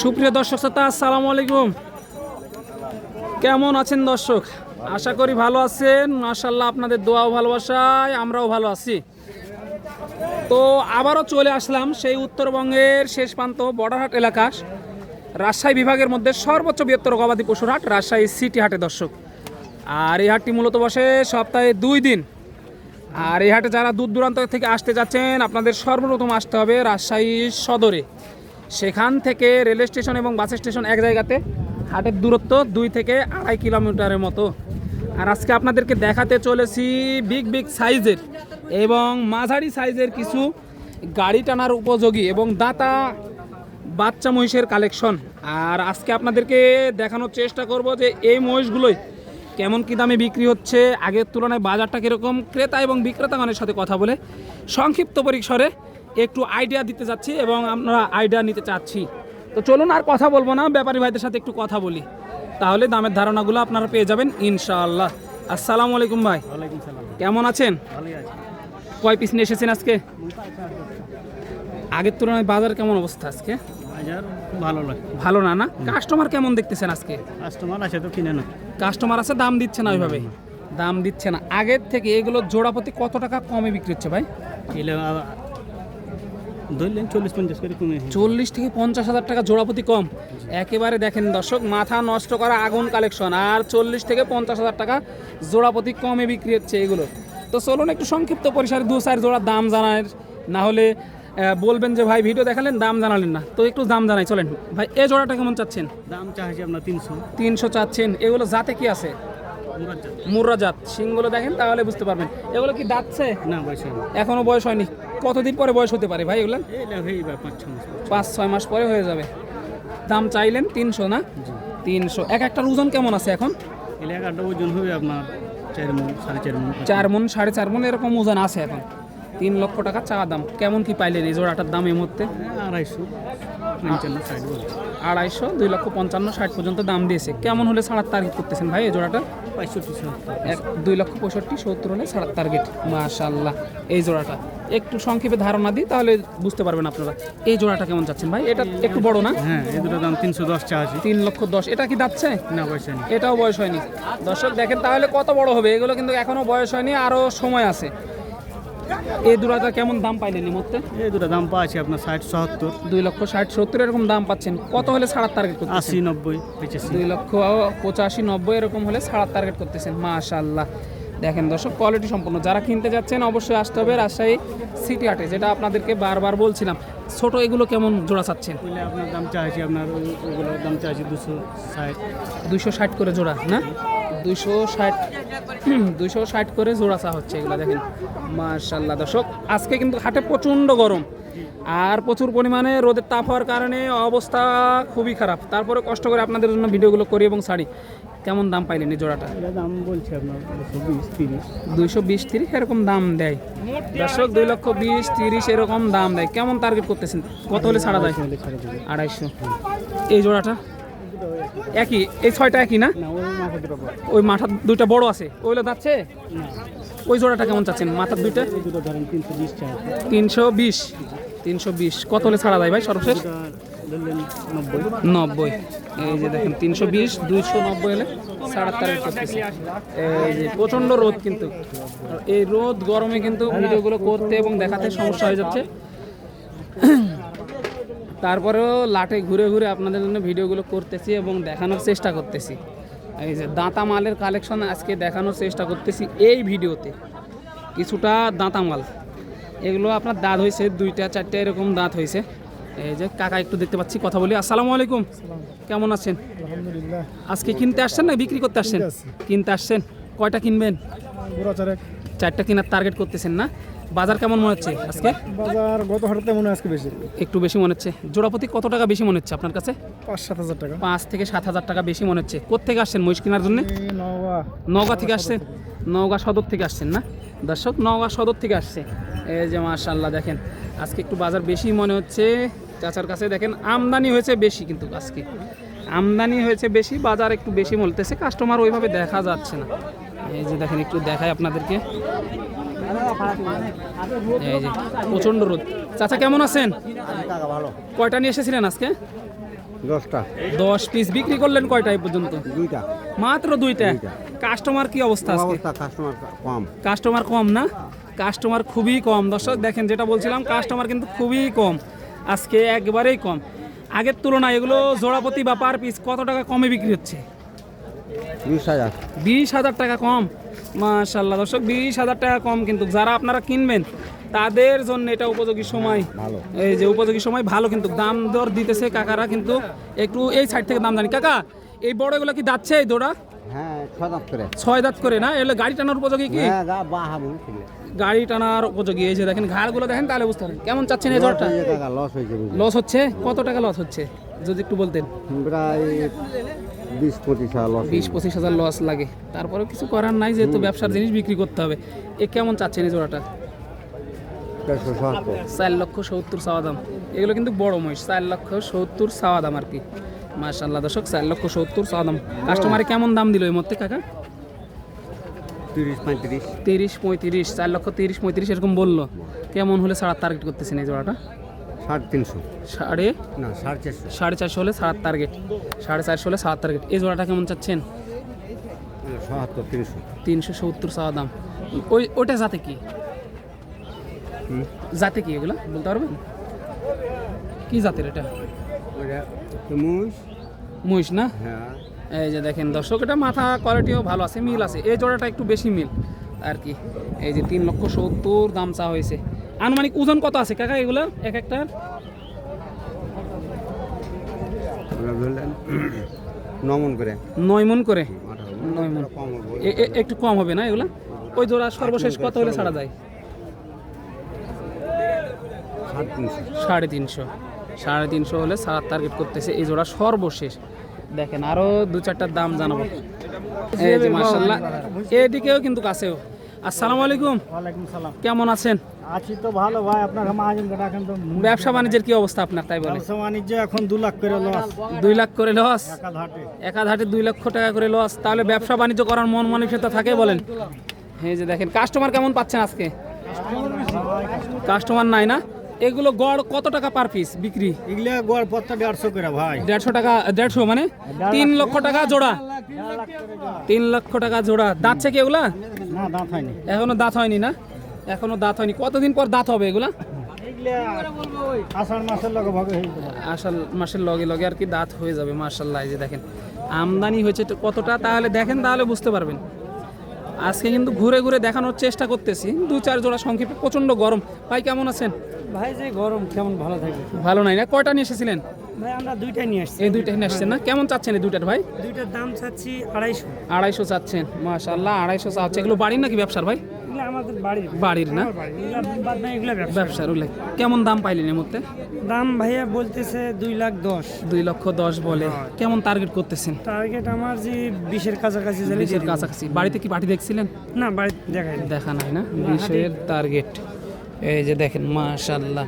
সুপ্রিয় দর্শক শ্রোতা, আসসালামু আলাইকুম। কেমন আছেন দর্শক? আশা করি ভালো আছেন। মাশাল্লাহ আপনাদের দোয়াও ভালোবাসায়, আমরাও ভালো আছি। তো আবারও চলে আসলাম সেই উত্তরবঙ্গের শেষ প্রান্ত বর্ডারহাট এলাকা রাজশাহী বিভাগের মধ্যে সর্বোচ্চ বৃহত্তর গবাদি পশুর হাট, রাজশাহী সিটি হাটে দর্শক। আর এই হাটটি মূলত বসে সপ্তাহে দুই দিন। আর এই হাটে যারা দূর দূরান্ত থেকে আসতে যাচ্ছেন, আপনাদের সর্বপ্রথম আসতে হবে রাজশাহী সদরে। সেখান থেকে রেল স্টেশন এবং বাস স্টেশন এক জায়গাতে, হাটের দূরত্ব দুই থেকে আড়াই কিলোমিটারের মতো। আর আজকে আপনাদেরকে দেখাতে চলেছি বিগ বিগ সাইজের এবং মাঝারি সাইজের কিছু গাড়ি টানার উপযোগী এবং দাতা বাচ্চা মহিষের কালেকশন। আর আজকে আপনাদেরকে দেখানোর চেষ্টা করব যে এই মহিষগুলোই কেমন কী দামে বিক্রি হচ্ছে, আগের তুলনায় বাজারটা কীরকম, ক্রেতা এবং বিক্রেতাগণের সাথে কথা বলে সংক্ষিপ্ত পরিসরে একটু আইডিয়া দিতে যাচ্ছি এবং আমরা আইডিয়া নিতে চাচ্ছি। তো চলুন আর কথা বলব না ব্যাপারী ভাইদের সাথে একটু কথা বলি। তাহলে দামের ধারণাগুলো আপনারা পেয়ে যাবেন ইনশাআল্লাহ। আসসালামু আলাইকুম ভাই। কেমন আছেন? কয় পিস নিয়ে এসেছেন আজকে? আগের তুলনায় বাজার কেমন অবস্থা আজকে? ভালো লাগে ভালো না না? কাস্টমার কেমন দেখতেছেন আজকে? কাস্টমার আছে তো কিনে না। কাস্টমার আছে দাম দিচ্ছে না ওইভাবে। দাম দিচ্ছে না। আগের থেকে এগুলো জোড়াপতি কত টাকা কমে বিক্রি হচ্ছে ভাই? ধরলেন চল্লিশ পঞ্চাশ করে কমে চল্লিশ থেকে পঞ্চাশ হাজার টাকা জোড়াপতি কম। একেবারে দেখেন দর্শক মাথা নষ্ট করা আগুন কালেকশন আর চল্লিশ থেকে পঞ্চাশ হাজার টাকা জোড়াপতি কমে বিক্রি হচ্ছে এগুলো। তো চলুন একটু সংক্ষিপ্ত পরিসরে দু চার জোড়া দাম জানার না হলে বলবেন যে ভাই ভিডিও দেখালেন দাম জানালেন না। তো একটু দাম জানাই চলেন। ভাই এ জোড়াটা কেমন চাচ্ছেন? দাম চাইছি আপনার তিনশো। তিনশো চাচ্ছেন। এগুলো যাতে কি আছে? মুর্রা জাত সিংগুলো দেখেন তাহলে বুঝতে পারবেন। এগুলো কি দাঁতছে? না বয়স এখনও বয়স হয়নি। কতদিন পরে বয়স হতে পারে ভাই এগুলো? পাঁচ ছয় মাস পরে। হয়ে যাবে। দাম চাইলেন তিনশো না? তিনশো। এক একটার ওজন কেমন আছে এখন? ওজন হবে আপনার চার মন সাড়ে চার মন। এরকম ওজন আছে এখন। তিন লক্ষ টাকা চা দাম। কেমন কি পাইলেন এই জোড়াটার দাম এই মুহূর্তে? হ্যাঁ, আড়াইশো। আড়াইশো দুই লক্ষ পঞ্চান্ন ষাট পর্যন্ত দাম দিয়েছে। কেমন হলে ছাড়ার টার্গেট করতেছেন ভাই এই জোড়াটা? পঁয়ষট্টি এক দুই লক্ষ পঁয়ষট্টি সত্তর হলে ছাড়ার টার্গেট মাশাল্লাহ এই জোড়াটা। একটু সংক্ষেপে ধারণা দিই তাহলে বুঝতে পারবেন আপনারা। এই জোড়াটা কেমন যাচ্ছেন ভাই? এটা একটু বড় না? হ্যাঁ এই দুটো দাম তিনশো দশ চা তিন লক্ষ দশ। এটা কি যাচ্ছে না বয়স নেই এটাও বয়স হয়নি। দর্শক দেখেন তাহলে কত বড় হবে? এগুলো কিন্তু এখনও বয়স হয়নি আরও সময় আছে। এই দুটাটা কেমন দাম পাইলেন এই মধ্যে এই দুটো দাম পাচ্ছি আপনার ষাট সত্তর। দুই লক্ষ ষাট সত্তর এরকম দাম পাচ্ছেন। কত হলে ছাড়ার টার্গেট করতেছেন? আশি নব্বই দুই লক্ষ পঁচাশি নব্বই এরকম হলে ছাড়ার টার্গেট করতেছেন। মাশাল্লাহ দেখেন দর্শক কোয়ালিটি সম্পন্ন। যারা কিনতে যাচ্ছেন অবশ্যই আসতে হবে রাজশাহী সিটি হাটে যেটা আপনাদেরকে বারবার বলছিলাম। ছোট এগুলো কেমন জোড়া চাচ্ছেন? আপনার দাম চাইছি আপনার ওগুলোর দাম চাইছি দুশো ষাট। দুশো ষাট করে জোড়া না? দুইশো ষাট দুইশো ষাট করে জোড়া চা হচ্ছে এগুলো দেখেন। মার্শাল্লাহ দর্শক আজকে কিন্তু হাটে প্রচণ্ড গরম। আর প্রচুর পরিমাণে রোদের তাপ হওয়ার কারণে অবস্থা খুবই খারাপ। তারপরে কষ্ট করে আপনাদের জন্য ভিডিওগুলো করি এবং ছাড়ি। কেমন দাম পাইলেন এই জোড়াটা? দাম বলছে আপনার দুশো বিশ তিরিশ। দুইশো বিশ তিরিশ এরকম দাম দেয়। দর্শক দুই লক্ষ বিশ তিরিশ এরকম দাম দেয়। কেমন টার্গেট করতেছেন? কত হলে ছাড়া দেয় আড়াইশো এই জোড়াটা? একই? এই ছয়টা একই না? ওই মাথা দুটো বড়। ওই মাথা দুইটা বড় আছে। ওইগুলো যাচ্ছে? ওই জোড়াটা কেমন চাচ্ছেন? মাথার দুইটা? তিনশো বিশ। তিনশো বিশ। কত হলে ছাড়া যায় ভাই সর্বশেষ? নব্বই। এই যে দেখেন, তিনশো বিশ, দুইশো নব্বই হলে সাড়ে যে প্রচণ্ড রোদ কিন্তু। এই রোদ গরমে কিন্তু ভিডিওগুলো করতে এবং দেখাতে সমস্যা হয়ে যাচ্ছে। তারপরেও লাটে ঘুরে ঘুরে আপনাদের জন্য ভিডিওগুলো করতেছি এবং দেখানোর চেষ্টা করতেছি। এই যে দাঁতা মালের কালেকশন আজকে দেখানোর চেষ্টা করতেছি এই ভিডিওতে। কিছুটা দাঁতা মাল এগুলো আপনার দাঁত হয়েছে দুইটা চারটে এরকম দাঁত হয়েছে। এই যে কাকা একটু দেখতে পাচ্ছি কথা বলি। আসসালামু আলাইকুম। কেমন আছেন? আলহামদুলিল্লাহ। আজকে কিনতে আসছেন না বিক্রি করতে আসছেন? কিনতে আসছেন। কয়টা কিনবেন? চারটা কেনার টার্গেট করতেছেন না? বাজার কেমন মনে হচ্ছে আজকে? বাজার গত হাটতে মনে আজকে বেশি। একটু বেশি মনে হচ্ছে। জোড়াপতি কত টাকা বেশি মনে হচ্ছে আপনার কাছে? পাঁচ সাত হাজার টাকা। পাঁচ থেকে সাত হাজার টাকা বেশি মনে হচ্ছে। কোথেকে আসছেন মহিষ কেনার জন্য? নওগাঁ। থেকে আসছেন? নওগাঁ সদর থেকে আসছেন না? দর্শক নওগাঁ সদর থেকে আসছে। এই যে মাশাল্লাহ দেখেন। আজকে একটু বাজার বেশি মনে হচ্ছে। চাচার কাছে দেখেন আমদানি হয়েছে বেশি কিন্তু আজকে। আমদানি হয়েছে বেশি বাজার একটু বেশি বলতেছে কাস্টমার ওইভাবে দেখা যাচ্ছে না। এই যে দেখেন একটু দেখাই আপনাদেরকে। এই যে প্রচণ্ড রোদ। চাচা কেমন আছেন? কয়টা নিয়ে এসেছিলেন আজকে? দশটা। দশ পিস বিক্রি করলেন কয়টা এই পর্যন্ত? দুইটা। মাত্র দুইটা। কাস্টমার কি অবস্থা আজকে? কাস্টমার কম। কাস্টমার কম না? কাস্টমার খুবই কম। দর্শক দেখেন যেটা বলছিলাম কাস্টমার কিন্তু খুবই কম। আজকে একবারেই কম। আগের তুলনায় এগুলো জোড়াপতি বা পার পিস কত টাকা কমে বিক্রি হচ্ছে? বিশ হাজার। বিশ হাজার টাকা কম? মাশাল্লাহ দর্শক বিশ হাজার টাকা কম কিন্তু যারা আপনারা কিনবেন তাদের জন্য এটা উপযোগী সময়। ভালো। এই যে উপযোগী সময় ভালো কিন্তু দাম দর দিতেছে কাকারা কিন্তু একটু এই সাইড থেকে দাম জানি। কাকা এই বড় এগুলো কি যাচ্ছে এই দৌড়া হ্যাঁ ছয় দাঁত করে। না? এগুলো গাড়ি টানার উপযোগী কি? হ্যাঁ গাড়ি টানার উপযোগী। এই যে দেখেন ঘাড়গুলো দেখেন তাহলে বুঝতে পারেন কেমন চাচ্ছেন এই জ্বরটা লস লস হচ্ছে? কত টাকা লস হচ্ছে? যদি একটু বলতেন। প্রায় বিশ পঁচিশ হাজার বিশ পঁচিশ হাজার লস লাগে। তারপরে কিছু করার নাই যেহেতু ব্যবসার জিনিস বিক্রি করতে হবে। এ কেমন চাচ্ছেন এই জোড়াটা? চার লক্ষ সত্তর চাওয়া দাম। এগুলো কিন্তু বড় মহিষ চার লক্ষ সত্তর চাওয়া দাম আর কি। মাশাল্লাহ দর্শক চার লক্ষ সত্তর চাওয়া দাম। কাস্টমারে কেমন দাম দিল এই মধ্যে কাকা? তিরিশ পঁয়ত্রিশ। তিরিশ পঁয়ত্রিশ চার লক্ষ তিরিশ পঁয়ত্রিশ এরকম বলল। কেমন হলে ছাড়ার টার্গেট করতেছেন এই জোড়াটা? সাড়ে তিনশো। সাড়ে? না সাড়ে চারশো। সাড়ে চারশো হলে সাত টার্গেট সাড়ে চারশো হলে সাত টার্গেট এই জোড়াটা কেমন চাচ্ছেন? সত্তর তিনশো। তিনশো সত্তর চাওয়া দাম। ওই ওটা যাতে কি। জাতে কি এগুলো? বলতে পারবেন? কি জাতের এটা? মহিষ। না? হ্যাঁ। এই যে দেখেন দর্শক এটা মাথা কোয়ালিটিও ভালো আছে মিল আছে। এই জোড়াটা একটু বেশি মিল আর কি। এই যে তিন লক্ষ সত্তর দাম চা হয়েছে। আনুমানিক ওজন কত আছে কাকা এগুলো এক একটার? নমন করে। নয় মন করে? নয় মন। একটু কম হবে না এগুলা? ওই জোড়া সর্বশেষ কত হলে ছাড়া যায়? সাড়ে তিনশো। সাড়ে তিনশো। হলে সাত টার্গেট করতেছে এই জোড়া সর্বশেষ। দেখেন আরও দু চারটার দাম জানাব। এই যে মার্শাল্লাহ এদিকেও কিন্তু কাছেও। আসসালামু আলাইকুম। ওয়ালাইকুম সালাম। কেমন আছেন? আছি তো ভালো ভাই আপনার মহাজন কাটা এখন তো ব্যবসা বাণিজ্যের কি অবস্থা আপনার তাই বলে? ব্যবসা বাণিজ্য এখন লাখ করে লস লাখ করে লস লক্ষ টাকা করে লস তাহলে ব্যবসা বাণিজ্য করার মন মানসিকতা থাকে বলেন। এই যে দেখেন কাস্টমার কেমন পাচ্ছেন আজকে? কাস্টমার নাই না? এগুলো গড় কত টাকা পার পিস বিক্রি? এগুলা গোয়ার পত্তা দেড়শো করে ভাই। দেড়শো টাকা দেড়শো মানে? তিন লক্ষ টাকা জোড়া। তিন লক্ষ টাকা জোড়া। দাঁতছে কি এগুলা? এখনও দাঁত হয়নি না? এখনও দাঁত হয়নি। কতদিন পর দাঁত হবে এগুলা? আষাঢ় মাসের লগে ভাগে আসাল মাসের লগে লগে আর কি দাঁত হয়ে যাবে মার্শাল্লাহ যে দেখেন। আমদানি হয়েছে কতটা? তাহলে দেখেন তাহলে বুঝতে পারবেন। আজকে কিন্তু ঘুরে ঘুরে দেখানোর চেষ্টা করতেছি। দু চার জোড়া সংক্ষেপে প্রচণ্ড গরম। ভাই কেমন আছেন? ভাই যে গরম কেমন ভালো থাকবে ভালো নাই না? কয়টা নিয়ে এসেছিলেন? ভাই আমরা দুইটাই নিয়ে আসছি। এই দুইটা নিয়ে আসছেন না? কেমন চাচ্ছেন এই দুইটার ভাই? দুইটার দাম চাচ্ছি আড়াইশো। আড়াইশো চাচ্ছেন মাশাল্লাহ আড়াইশো চাচ্ছে। এগুলো বাড়ির নাকি ব্যবসার ভাই? আমাদের বাড়ির। বাড়ির না? ব্যবসার। উল্লেখ। কেমন দাম পাইলেন এর মধ্যে? দাম ভাইয়া বলতেছে দুই লাখ দশ। দুই লক্ষ দশ বলে। কেমন টার্গেট করতেছেন? টার্গেট আমার যে বিশের কাছাকাছি বিশের কাছাকাছি। বাড়িতে কি পার্টি দেখছিলেন? না দেখা নাই না? বিশের টার্গেট। এই যে দেখেন মাশাল্লাহ